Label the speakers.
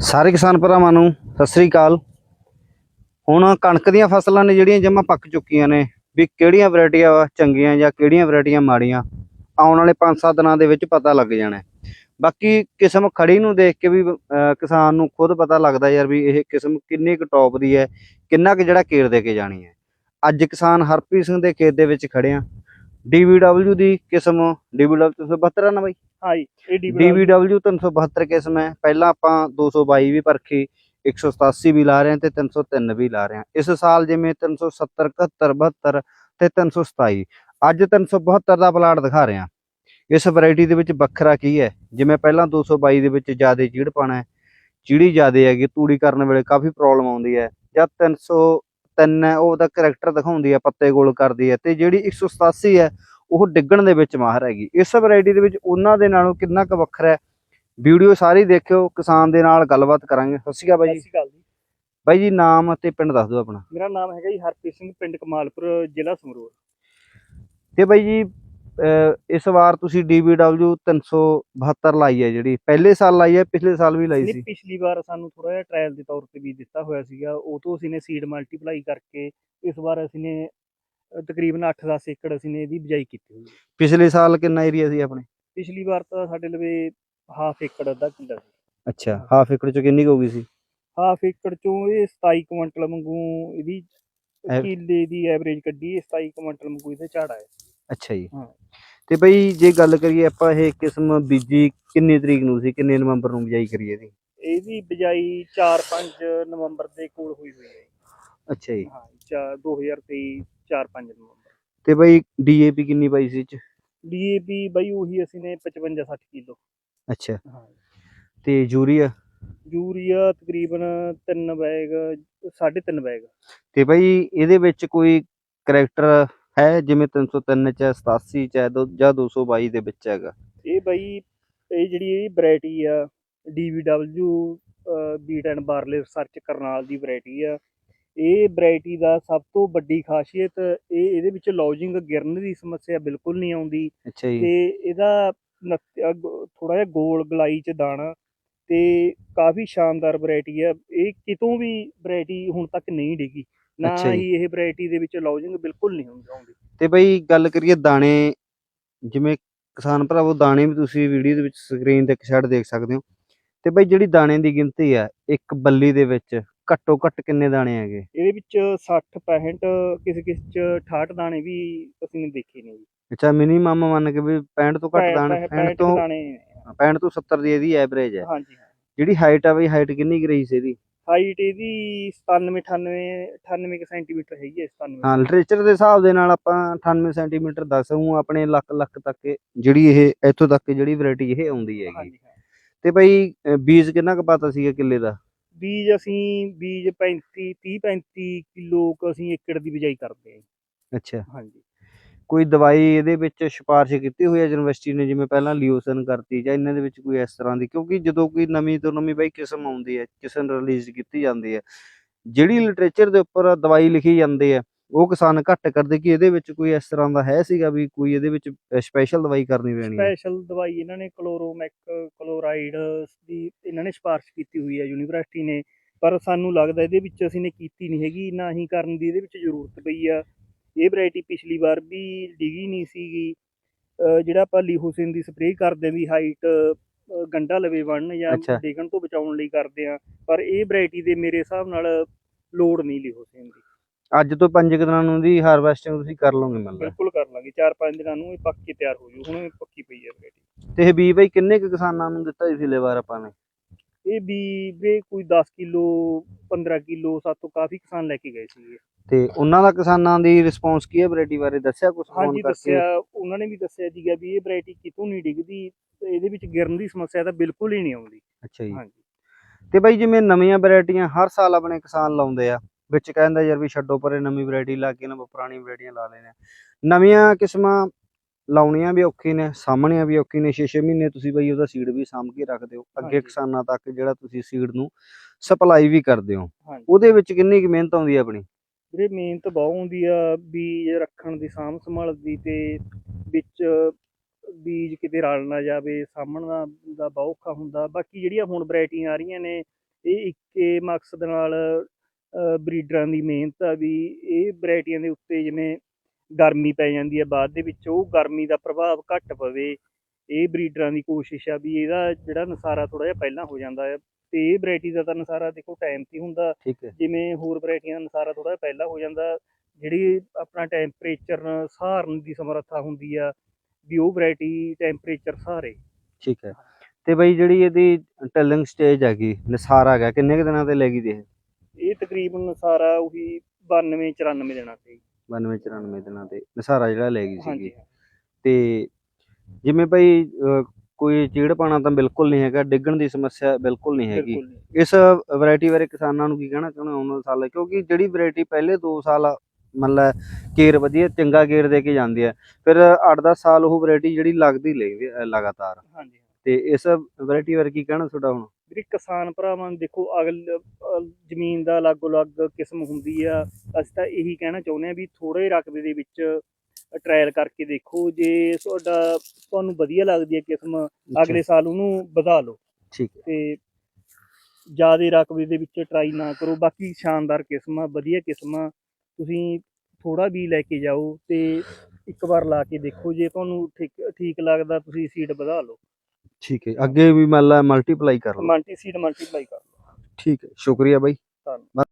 Speaker 1: ਸਾਰੇ ਕਿਸਾਨ ਭਰਾਵਾਂ ਨੂੰ ਸਤਿ ਸ੍ਰੀ ਅਕਾਲ। ਹੁਣ ਕਣਕ ਦੀਆਂ ਫਸਲਾਂ ਨੇ ਜਿਹੜੀਆਂ ਜਮਾ ਪੱਕ ਚੁੱਕੀਆਂ ਨੇ ਵੀ ਕਿਹੜੀਆਂ ਵੈਰਾਈਟੀਆਂ ਚੰਗੀਆਂ ਜਾਂ ਕਿਹੜੀਆਂ ਵੈਰਾਈਟੀਆਂ ਮਾੜੀਆਂ ਆਉਣ ਵਾਲੇ 5-7 ਦਿਨਾਂ ਦੇ ਵਿੱਚ ਪਤਾ ਲੱਗ ਜਾਣਾ ਬਾਕੀ ਕਿਸਮ ਖੜੀ ਨੂੰ ਦੇਖ ਕੇ ਵੀ ਅਹ, ਕਿਸਾਨ ਨੂੰ ਖੁਦ ਪਤਾ ਲੱਗਦਾ ਯਾਰ ਵੀ ਇਹ ਕਿਸਮ ਕਿੰਨੀ ਕੁ ਟੌਪ ਦੀ ਹੈ ਕਿੰਨਾ ਕੁ ਜਿਹੜਾ ਕੇਰ ਦੇ ਕੇ ਜਾਣੀ ਹੈ। ਅੱਜ ਕਿਸਾਨ ਹਰਪ੍ਰੀਤ ਸਿੰਘ ਦੇ ਖੇਤ ਦੇ ਵਿੱਚ ਖੜੇ ਆ। DVW ਦੀ ਕਿਸਮ DVW 372 ਨਾ ਬਾਈ?
Speaker 2: ਹਾਂਜੀ ਇਹ ਡੀ
Speaker 1: DVW 372 ਕਿਸਮ ਹੈ। ਪਹਿਲਾਂ ਆਪਾਂ 222 ਵੀ ਪਰਖੀ 187 ਵੀ ਲਾ ਰਹੇ ਹਾਂ ਤੇ 303 ਵੀ ਲਾ ਰਹੇ ਹਾਂ। ਇਸ ਸਾਲ ਜਿਵੇਂ 370 71 72 ਤੇ 327 ਅੱਜ 372 ਦਾ ਪਲਾਟ ਦਿਖਾ ਰਹੇ ਹਾਂ। ਇਸ ਵੈਰਾਈਟੀ ਦੇ ਵਿੱਚ ਵੱਖਰਾ ਕੀ ਹੈ? ਜਿਵੇਂ ਪਹਿਲਾਂ 222 ਦੇ ਵਿੱਚ ਜ਼ਿਆਦਾ ਚੀੜ ਪਾਣਾ ਹੈ ਚੀੜੀ ਜ਼ਿਆਦਾ ਹੈਗੀ ਤੂੜੀ ਕਰਨ ਵੇਲੇ ਕਾਫੀ ਪ੍ਰੋਬਲਮ ਆਉਂਦੀ ਹੈ। ਜਾਂ 303 ਹੈ ਉਹ ਉਹਦਾ ਕਰੈਕਟਰ ਦਿਖਾਉਂਦੀ ਹੈ ਪੱਤੇ ਗੋਲ ਕਰਦੀ ਹੈ ਤੇ ਜਿਹੜੀ 187 ਹੈ ਉਹ ਡਿੱਗਣ ਦੇ ਵਿੱਚ ਮਾਹਰ ਹੈਗੀ। ਇਸ ਵੈਰਾਈਟੀ ਦੇ ਵਿੱਚ ਉਹਨਾਂ ਦੇ ਨਾਲੋਂ ਕਿੰਨਾ ਕੁ ਵੱਖਰਾ ਹੈ? ਵੀਡੀਓ ਸਾਰੀ ਦੇਖਿਓ ਕਿਸਾਨ ਦੇ ਨਾਲ ਗੱਲਬਾਤ ਕਰਾਂਗੇ। ਸਤਿ ਸ਼੍ਰੀ ਅਕਾਲ ਬਾਈ ਜੀ। ਬਾਈ ਜੀ ਨਾਮ ਅਤੇ ਪਿੰਡ ਦੱਸ ਦਿਓ ਆਪਣਾ।
Speaker 2: ਮੇਰਾ ਨਾਮ ਹੈਗਾ ਜੀ ਹਰਪ੍ਰੀਤ ਸਿੰਘ ਪਿੰਡ ਕਮਾਲਪੁਰ ਜ਼ਿਲ੍ਹਾ ਸੰਗਰੂਰ।
Speaker 1: ਤੇ ਬਾਈ ਜੀ ਇਸ ਵਾਰ ਤੁਸੀਂ DBW 372 ਲਾਈ ਹੈ ਜਿਹੜੀ। ਪਹਿਲੇ ਸਾਲ ਲਾਈ ਹੈ ਪਿਛਲੇ ਸਾਲ ਵੀ ਲਾਈ
Speaker 2: ਨਹੀਂ
Speaker 1: ਸੀ?
Speaker 2: ਪਿਛਲੀ ਵਾਰ ਸਾਨੂੰ ਥੋੜਾ ਜਿਹਾ ਟ੍ਰਾਇਲ ਦੇ ਤੌਰ ਤੇ ਵੀ ਦਿੱਤਾ ਹੋਇਆ ਸੀਗਾ। ਉਹ ਤੋਂ ਅਸੀਂ ਨੇ ਸੀਡ ਮਲਟੀਪਲਾਈ ਕਰਕੇ ਇਸ ਵਾਰ ਅਸੀਂ ਨੇ ਤਕਰੀਬਨ 8-10 ਏਕੜ ਅਸੀਂ ਨੇ ਇਹਦੀ ਬਿਜਾਈ ਕੀਤੀ ਹੋਈ ਹੈ।
Speaker 1: ਪਿਛਲੇ ਸਾਲ ਕਿੰਨਾ ਏਰੀਆ ਸੀ ਆਪਣੇ?
Speaker 2: ਪਿਛਲੀ ਵਾਰ ਤਾਂ ਸਾਡੇ ਲਵੇ ਹਾਫ ਏਕੜ ਅੱਧਾ ਕਿੱਲਾ ਸੀ।
Speaker 1: ਅੱਛਾ ਹਾਫ ਏਕੜ ਚ ਕਿੰਨੀ ਹੋ ਗਈ ਸੀ?
Speaker 2: ਹਾਫ ਏਕੜ ਚੋਂ ਇਹ 27 ਕੁਇੰਟਲ ਵਾਂਗੂ ਇਹਦੀ ਕਿੱਲੇ ਦੀ ਐਵਰੇਜ ਕੱਢੀ ਇਹ 27 ਕੁਇੰਟਲ ਵਾਂਗੂ ਇਹਦੇ ਝਾੜ ਆਇਆ
Speaker 1: ਅੱਛਾ ਜੀ।
Speaker 2: ਹਾਂ।
Speaker 1: ਤੇ ਬਈ ਜੇ ਗੱਲ ਕਰੀਏ ਆਪਾਂ ਇਹ ਕਿਸਮ ਬੀਜੀ ਕਿੰਨੀ ਤਰੀਕ ਨੂੰ ਸੀ ਕਿੰਨੇ ਨਵੰਬਰ ਨੂੰ ਬਿਜਾਈ ਕਰੀ ਇਹਦੀ?
Speaker 2: ਇਹਦੀ ਬਿਜਾਈ 4-5 ਨਵੰਬਰ ਦੇ ਕੋਲ ਹੋਈ ਹੋਈ ਹੈ।
Speaker 1: ਅੱਛਾ ਜੀ।
Speaker 2: ਹਾਂ 2023 4-5 ਨਵੰਬਰ।
Speaker 1: ਤੇ ਬਈ ਡੀਏਪੀ ਕਿੰਨੀ ਪਾਈ ਸੀ ਚ?
Speaker 2: ਡੀਏਪੀ ਬਈ ਉਹੀ ਅਸੀਂ ਨੇ 55-60 ਕਿਲੋ।
Speaker 1: ਅੱਛਾ।
Speaker 2: ਹਾਂ।
Speaker 1: ਤੇ ਯੂਰੀਆ?
Speaker 2: ਯੂਰੀਆ ਤਕਰੀਬਨ 3 ਬੈਗ 3.5 ਬੈਗ।
Speaker 1: ਤੇ ਬਈ ਇਹਦੇ ਵਿੱਚ ਕੋਈ ਕਰੈਕਟਰ ਹੈ ਜਿਵੇਂ 303 ਚ ਹੈ, 87 ਚ ਹੈ, ਦੋ- ਜਾਂ 222 ਦੇ ਵਿੱਚ ਹੈਗਾ।
Speaker 2: ਇਹ ਬਈ ਇਹ ਜਿਹੜੀ ਇਹ ਵੈਰਾਈਟੀ ਆ DVW wheat and barley research Karnal the variety ਆ। ਇਹ ਵੈਰਾਈਟੀ ਦਾ ਸਭ ਤੋਂ ਵੱਡੀ ਖਾਸੀਅਤ ਇਹ ਇਹਦੇ ਵਿੱਚ ਲੌਜਿੰਗ ਗਿਰਨ ਦੀ ਸਮੱਸਿਆ ਬਿਲਕੁਲ ਨਹੀਂ ਆਉਂਦੀ।
Speaker 1: ਅੱਛਾ ਜੀ।
Speaker 2: ਤੇ ਇਹਦਾ ਥੋੜਾ ਜਿਹਾ ਗੋਲ ਗਲਾਈ ਚ ਦਾਣਾ ਤੇ ਕਾਫੀ ਸ਼ਾਨਦਾਰ ਵੈਰਾਈਟੀ ਆ। ਇਹ ਕਿਤੋਂ ਵੀ ਵੈਰਾਈਟੀ ਹੁਣ ਤੱਕ ਨਹੀਂ ਡਿੱਗੀ। ਨਾ
Speaker 1: ਅੱਛਾ ਜੀ।
Speaker 2: ਹੀ ਇਹ ਵੈਰਾਈਟੀ ਦੇ ਵਿੱਚ ਲੌਜਿੰਗ ਬਿਲਕੁਲ ਨਹੀਂ ਹੁੰਦੀ ਆਉਂਦੀ।
Speaker 1: ਤੇ ਬਈ ਗੱਲ ਕਰੀਏ ਦਾਣੇ ਜਿਵੇਂ ਕਿਸਾਨ ਭਰਾਵੋ ਦਾਣੇ ਵੀ ਤੁਸੀਂ ਵੀਡੀਓ ਦੇ ਵਿੱਚ ਸਕਰੀਨ ਤੇ ਇੱਕ ਸਾਈਡ ਦੇਖ ਸਕਦੇ ਹੋ। ਤੇ ਬਈ ਜਿਹੜੀ ਦਾਣੇ ਦੀ ਗਿਣਤੀ ਆ ਇੱਕ ਬੱਲੀ ਦੇ ਵਿੱਚ ਘੱਟੋ ਘੱਟ ਕਿੰਨੇ ਦਾਣੇ ਹੈਗੇ?
Speaker 2: ਇਹਦੇ ਵਿੱਚ 60 65 ਕਿਸੇ ਕਿਸੇ ਚ 68 ਦਾਣੇ ਵੀ ਅਸੀਂ ਨੇ ਦੇਖੇ ਨੇ ਜੀ।
Speaker 1: ਅੱਛਾ ਮਿਨੀਮਮ ਮੰਨ ਕੇ ਵੀ 65 ਤੋਂ ਘੱਟ ਦਾਣੇ 65
Speaker 2: 65
Speaker 1: ਤੋਂ
Speaker 2: ਦਾਣੇ
Speaker 1: 65 ਤੋਂ 70 ਦੀ ਇਹਦੀ ਐਵਰੇਜ ਹੈ।
Speaker 2: ਹਾਂਜੀ ਹਾਂ।
Speaker 1: ਜਿਹੜੀ ਹਾਈਟ ਆ ਬਈ ਹਾਈਟ ਕਿੰਨੀ ਕੁ ਰਹੀ ਸੀ ਇਹਦੀ?
Speaker 2: ਹਾਈਟ ਇਹਦੀ 97 98 98 ਕੁ ਸੈਂਟੀਮੀਟਰ ਹੈਗੀ ਹੈ 97
Speaker 1: ਹਾਂ ਲਿਟਰੇਚਰ ਦੇ ਹਿਸਾਬ ਦੇ ਨਾਲ ਆਪਾਂ 98 ਸੈਂਟੀਮੀਟਰ ਦੱਸ ਹੂੰ ਆਪਣੇ ਲੱਖ ਲੱਖ ਤੱਕ ਜਿਹੜੀ ਇਹ ਇੱਥੋਂ ਤੱਕ ਜਿਹੜੀ ਵੈਰਾਈਟੀ ਇਹ ਆਉਂਦੀ ਹੈਗੀ। ਤੇ ਅਹ ਬੀਜ ਕਿੰਨਾ ਕੁ ਪਾਤਾ ਸੀਗਾ ਕਿੱਲੇ ਦਾ?
Speaker 2: ਬੀਜ ਅਸੀਂ ਬੀਜ 35 30 35 ਕਿਲੋ ਕੁ ਅਸੀਂ ਏਕੜ ਦੀ ਬਿਜਾਈ ਕਰਦੇ ਹਾਂ
Speaker 1: ਅੱਛਾ।
Speaker 2: ਹਾਂਜੀ।
Speaker 1: ਕੋਈ ਦਵਾਈ ਇਹਦੇ ਵਿੱਚ ਸਿਫਾਰਿਸ਼ ਕੀਤੀ ਹੋਈ ਹੈ ਯੂਨੀਵਰਸਿਟੀ ਨੇ ਜਿਵੇਂ ਪਹਿਲਾਂ ਲਿਓਸਨ ਕਰਤੀ ਜਾਂ ਇਹਨਾਂ ਦੇ ਵਿੱਚ ਕੋਈ ਇਸ ਤਰ੍ਹਾਂ ਦੀ? ਕਿਉਂਕਿ ਜਦੋਂ ਕੋਈ ਨਵੀਂ ਤੋਂ ਨਵੀਂ ਬਈ ਕਿਸਮ ਆਉਂਦੀ ਹੈ, ਕਿਸਮ ਰਿਲੀਜ਼ ਕੀਤੀ ਜਾਂਦੀ ਹੈ, ਜਿਹੜੀ ਲਿਟਰੇਚਰ ਦੇ ਉੱਪਰ ਦਵਾਈ ਲਿਖੀ ਜਾਂਦੀ ਹੈ, ਉਹ ਕਿਸਾਨ ਘੱਟ ਕਰਦੇ ਕਿ ਇਹਦੇ ਵਿੱਚ ਕੋਈ ਇਸ ਤਰ੍ਹਾਂ ਦਾ ਹੈ ਸੀਗਾ ਵੀ ਕੋਈ ਇਹਦੇ ਵਿੱਚ ਸਪੈਸ਼ਲ ਦਵਾਈ ਕਰਨੀ ਪੈਣੀ ਹੈ?
Speaker 2: ਸਪੈਸ਼ਲ ਦਵਾਈ ਇਹਨਾਂ ਨੇ ਕਲੋਰੋਮੈਕ ਕਲੋਰਾਈਡ ਦੀ ਇਹਨਾਂ ਨੇ ਸਿਫਾਰਿਸ਼ ਕੀਤੀ ਹੋਈ ਹੈ, ਯੂਨੀਵਰਸਿਟੀ ਨੇ। ਪਰ ਸਾਨੂੰ ਲੱਗਦਾ ਇਹਦੇ ਵਿੱਚ ਅਸੀਂ ਨੇ ਕੀਤੀ ਨਹੀਂ ਹੈਗੀ, ਨਾ ਹੀ ਕਰਨ ਦੀ ਇਹਦੇ ਵਿੱਚ ਜ਼ਰੂਰਤ ਪਈ ਆ। ਇਹ ਵੈਰਾਈਟੀ ਪਿਛਲੀ ਵਾਰ ਵੀ ਡਿੱਗੀ ਨਹੀਂ ਸੀਗੀ। ਜਿਹੜਾ ਆਪਾਂ ਲੀਹੋਸਿਨ ਦੀ ਸਪਰੇਅ ਕਰਦੇ ਦੀ ਹਾਈਟ ਗੰਡਾ ਲਵੇ ਬਣਨ ਜਾਂ। ਡਿੱਗਣ ਤੋਂ ਬਚਾਉਣ ਲਈ ਕਰਦੇ ਆ ਪਰ ਇਹ ਵੈਰਾਈਟੀ ਦੇ ਮੇਰੇ ਹਿਸਾਬ ਨਾਲ ਲੋੜ ਨਹੀਂ ਲੀਹੋਸਿਨ ਦੀ।
Speaker 1: ਅੱਜ ਤੋਂ 5 ਦਿਨਾਂ ਨੂੰ ਦੀ ਹਾਰਵੈਸਟਿੰਗ ਤੁਸੀਂ ਕਰ ਲਓਗੇ ਮੰਨ ਲਾ।
Speaker 2: ਬਿਲਕੁਲ ਕਰ ਲਾਂਗੇ 4-5 ਦਿਨਾਂ ਨੂੰ ਇਹ ਪੱਕ ਕੇ ਤਿਆਰ ਹੋ ਜੂ ਹੁਣ ਇਹ ਪੱਕੀ ਪਈ ਹੈ ਵੈਰਾਈਟੀ
Speaker 1: ਤੇ ਇਹ ਬੀ ਬਈ ਕਿੰਨੇ ਕੁ ਕਿਸਾਨਾਂ ਨੂੰ ਦਿੱਤਾ ਸੀ ਪਿਛਲੇ ਵਾਰ ਆਪਾਂ ਨੇ?
Speaker 2: ਇਹ ਵੀ ਵੀਰੇ ਕੋਈ 10 ਕਿਲੋ 15 ਕਿਲੋ ਸਾਤੋਂ ਕਾਫੀ ਕਿਸਾਨ ਲੈ ਕੇ ਗਏ ਸੀਗੇ।
Speaker 1: ਤੇ ਉਹਨਾਂ ਦਾ ਕਿਸਾਨਾਂ ਦੀ ਰਿਸਪੌਂਸ ਕੀ ਹੈ ਵੈਰਾਈਟੀ ਬਾਰੇ? ਦੱਸਿਆ ਕੁਝ
Speaker 2: ਹਾਂਜੀ ਦੱਸਿਆ ਉਹਨਾਂ ਨੇ ਵੀ ਦੱਸਿਆ ਸੀਗਾ ਵੀ ਇਹ ਵੈਰਾਈਟੀ ਕਿਤੋਂ ਨਹੀਂ ਡਿੱਗਦੀ ਇਹਦੇ ਵਿੱਚ ਗਿਰਨ ਦੀ ਸਮੱਸਿਆ ਤਾਂ ਬਿਲਕੁਲ ਹੀ ਨਹੀਂ ਆਉਂਦੀ।
Speaker 1: ਅੱਛਾ ਜੀ।
Speaker 2: ਹਾਂਜੀ।
Speaker 1: ਤੇ ਬਾਈ ਜਿਵੇਂ ਨਵੀਆਂ ਵੈਰਾਈਟੀਆਂ ਹਰ ਸਾਲ ਆਪਣੇ ਕਿਸਾਨ ਲਾਉਂਦੇ ਆ ਵਿੱਚ ਕਹਿੰਦਾ ਯਾਰ ਵੀ ਛੱਡੋ ਪਰੇ ਨਵੀਂ ਵੈਰਾਈਟੀ ਲਾ ਕੇ ਨਾ ਪੁਰਾਣੀ ਵੈਰਾਈਟੀਆਂ ਲਾ ਲੈਣੇ ਨਵੀਆਂ ਕਿਸਮਾਂ ਲਾਉਣੀਆਂ ਵੀ ਔਖੀ ਨੇ ਸਾਹਮਣੀਆਂ ਵੀ ਔਖੀ ਨੇ 6-6 ਮਹੀਨੇ ਤੁਸੀਂ ਬਈ ਉਹਦਾ ਸੀਡ ਵੀ ਸਾਂਭ ਕੇ ਰੱਖਦੇ ਹੋ ਅੱਗੇ। ਕਿਸਾਨਾਂ ਤੱਕ ਜਿਹੜਾ ਤੁਸੀਂ ਸੀਡ ਨੂੰ ਸਪਲਾਈ ਵੀ ਕਰਦੇ ਹੋ। ਉਹਦੇ ਵਿੱਚ ਕਿੰਨੀ ਕੁ ਮਿਹਨਤ ਆਉਂਦੀ ਹੈ ਆਪਣੀ?
Speaker 2: ਵੀਰੇ ਮਿਹਨਤ ਬਹੁਤ ਹੁੰਦੀ ਆ ਬੀਜ ਰੱਖਣ ਦੀ ਸਾਂਭ ਸੰਭਾਲ ਦੀ ਤੇ ਵਿੱਚ ਬੀਜ ਕਿਤੇ ਰਲ ਨਾ ਜਾਵੇ ਦਾ ਦਾ ਬਹੁਤ ਔਖਾ ਹੁੰਦਾ। ਬਾਕੀ ਜਿਹੜੀਆਂ ਹੁਣ ਵੈਰਾਈਟੀਆਂ ਆ ਰਹੀਆਂ ਨੇ ਇਹ ਇੱਕੇ ਮਕਸਦ ਨਾਲ ਬਰੀਡਰਾਂ ਦੀ ਮਿਹਨਤ ਆ ਵੀ ਇਹ ਵੈਰਾਈਟੀਆਂ ਦੇ ਉੱਤੇ ਜਿਵੇਂ ਗਰਮੀ ਪੈ ਜਾਂਦੀ ਹੈ ਬਾਅਦ ਦੇ ਵਿੱਚ ਉਹ ਗਰਮੀ ਦਾ ਪ੍ਰਭਾਵ ਘੱਟ ਪਵੇ। ਇਹ ਬਰੀਡਰਾਂ ਦੀ ਕੋਸ਼ਿਸ਼ ਆ ਵੀ ਇਹਦਾ ਜਿਹੜਾ ਨਸਾਰਾ ਥੋੜਾ ਜਿਹਾ ਪਹਿਲਾਂ ਹੋ ਜਾਂਦਾ ਹੈ। ਤੇ ਇਹ ਵੈਰਾਈਟੀ ਦਾ ਤਾਂ ਨਸਾਰਾ ਦੇਖੋ ਟਾਈਮ ਤੇ ਹੁੰਦਾ।
Speaker 1: ਠੀਕ ਹੈ।
Speaker 2: ਜਿਵੇਂ ਹੋਰ ਵੈਰਾਈਟੀਆਂ ਅਨੁਸਾਰ ਥੋੜਾ ਜਿਹਾ ਪਹਿਲਾਂ ਹੋ ਜਾਂਦਾ। ਜਿਹੜੀ ਆਪਣਾ ਟੈਂਪਰੇਚਰ ਸਹਾਰਨ ਦੀ ਸਮਰੱਥਾ ਹੁੰਦੀ ਆ ਵੀ ਉਹ ਵੈਰਾਈਟੀ ਟੈਂਪਰੇਚਰ ਸਹਾਰੇ
Speaker 1: ਠੀਕ ਹੈ। ਤੇ ਬਈ ਜਿਹੜੀ ਇਹਦੀ ਟੈਲਿੰਗ ਸਟੇਜ ਹੈਗੀ ਨਿਸਾਰ ਹੈਗਾ ਕਿੰਨੇ ਕੁ ਦਿਨਾਂ ਤੇ ਲੈ ਗਈ ਦੀ ਇਹ?
Speaker 2: ਇਹ ਤਕਰੀਬਨ ਸਾਰਾ ਉਹੀ 92 94 ਦਿਨਾਂ ਤੇ।
Speaker 1: 92 94 ਦਿਨਾਂ ਤੇ ਨਿਸਾਰਾ ਜਿਹੜਾ ਲੈ ਗਈ ਸੀਗੀ। ਤੇ ਜਿਵੇਂ ਅਹ, ਕੋਈ ਚੀੜ ਪਾਣਾ ਤਾਂ ਬਿਲਕੁਲ ਨਹੀਂ ਹੈਗਾ ਡਿੱਗਣ ਦੀ ਸਮੱਸਿਆ ਬਿਲਕੁਲ ਨਹੀਂ ਹੈਗੀ।
Speaker 2: ਬਿਲਕੁਲ।
Speaker 1: ਇਸ ਵੈਰਾਈਟੀ ਬਾਰੇ ਕਿਸਾਨਾਂ ਨੂੰ ਕੀ ਕਹਿਣਾ ਚਾਹੁੰਦੇ ਹੋ ਉਹਨਾਂ ਸਾਲ ਕਿਉਂਕਿ ਜਿਹੜੀ ਵੈਰਾਈਟੀ ਪਹਿਲੇ 2 ਸਾਲ ਮਤਲਬ ਕੇਰ ਵਧੀਆ ਚੰਗਾ ਕੇਰ ਦੇ ਕੇ ਜਾਂਦੀ ਹੈ ਫਿਰ 8-10 ਸਾਲ ਉਹ ਵੈਰਾਈਟੀ ਜਿਹੜੀ ਲੱਗਦੀ ਹੈ ਲਗਾਤਾਰ।
Speaker 2: ਹਾਂਜੀ।
Speaker 1: ਤੇ ਇਸ ਵੈਰਾਈਟੀ ਬਾਰੇ ਕੀ ਕਹਿਣਾ ਤੁਹਾਡਾ ਹੁਣ?
Speaker 2: ਵੀਰੇ ਕਿਸਾਨ ਭਰਾਵਾਂ ਨੂੰ ਦੇਖੋ ਅਗਲ ਜ਼ਮੀਨ ਦਾ ਅਲੱਗ-ਅਲੱਗ ਕਿਸਮ ਹੁੰਦੀ ਆ। ਅਸੀਂ ਤਾਂ ਇਹੀ ਕਹਿਣਾ ਚਾਹੁੰਦੇ ਆ ਵੀ ਥੋੜੇ ਰਕਬੇ ਦੇ ਵਿੱਚ ਟਰਾਇਲ ਕਰਕੇ ਦੇਖੋ। ਜੇ ਤੁਹਾਡਾ ਤੁਹਾਨੂੰ ਵਧੀਆ ਲੱਗਦੀ ਹੈ ਕਿਸਮ ਅਗਲੇ ਸਾਲ ਉਹਨੂੰ ਵਧਾ ਲਓ।
Speaker 1: ਠੀਕ ਹੈ।
Speaker 2: ਤੇ ਜਿਆਦੇ ਰਕਬੇ ਦੇ ਵਿੱਚ ਟਰਾਈ ਨਾ ਕਰੋ। ਬਾਕੀ ਸ਼ਾਨਦਾਰ ਕਿਸਮ ਆ ਵਧੀਆ ਕਿਸਮ ਆ। ਤੁਸੀਂ ਥੋੜਾ ਵੀ ਲੈ ਕੇ ਜਾਓ ਤੇ ਇੱਕ ਵਾਰ ਲਾ ਕੇ ਦੇਖੋ। ਜੇ ਤੁਹਾਨੂੰ ਠੀਕ ਠੀਕ ਲੱਗਦਾ ਤੁਸੀਂ ਸੀਡ ਵਧਾ ਲਓ।
Speaker 1: ਠੀਕ ਹੈ ਅੱਗੇ ਵੀ ਮੰਨ ਲਾ ਮਲਟੀਪਲਾਈ ਕਰ ਲਓ
Speaker 2: ਮਲਟੀ ਸੀਡ ਮਲਟੀਪਲਾਈ ਕਰ ਲਓ
Speaker 1: ਠੀਕ ਹੈ ਸ਼ੁਕਰੀਆ ਬਾਈ।
Speaker 2: ਧੰਨਵਾਦ।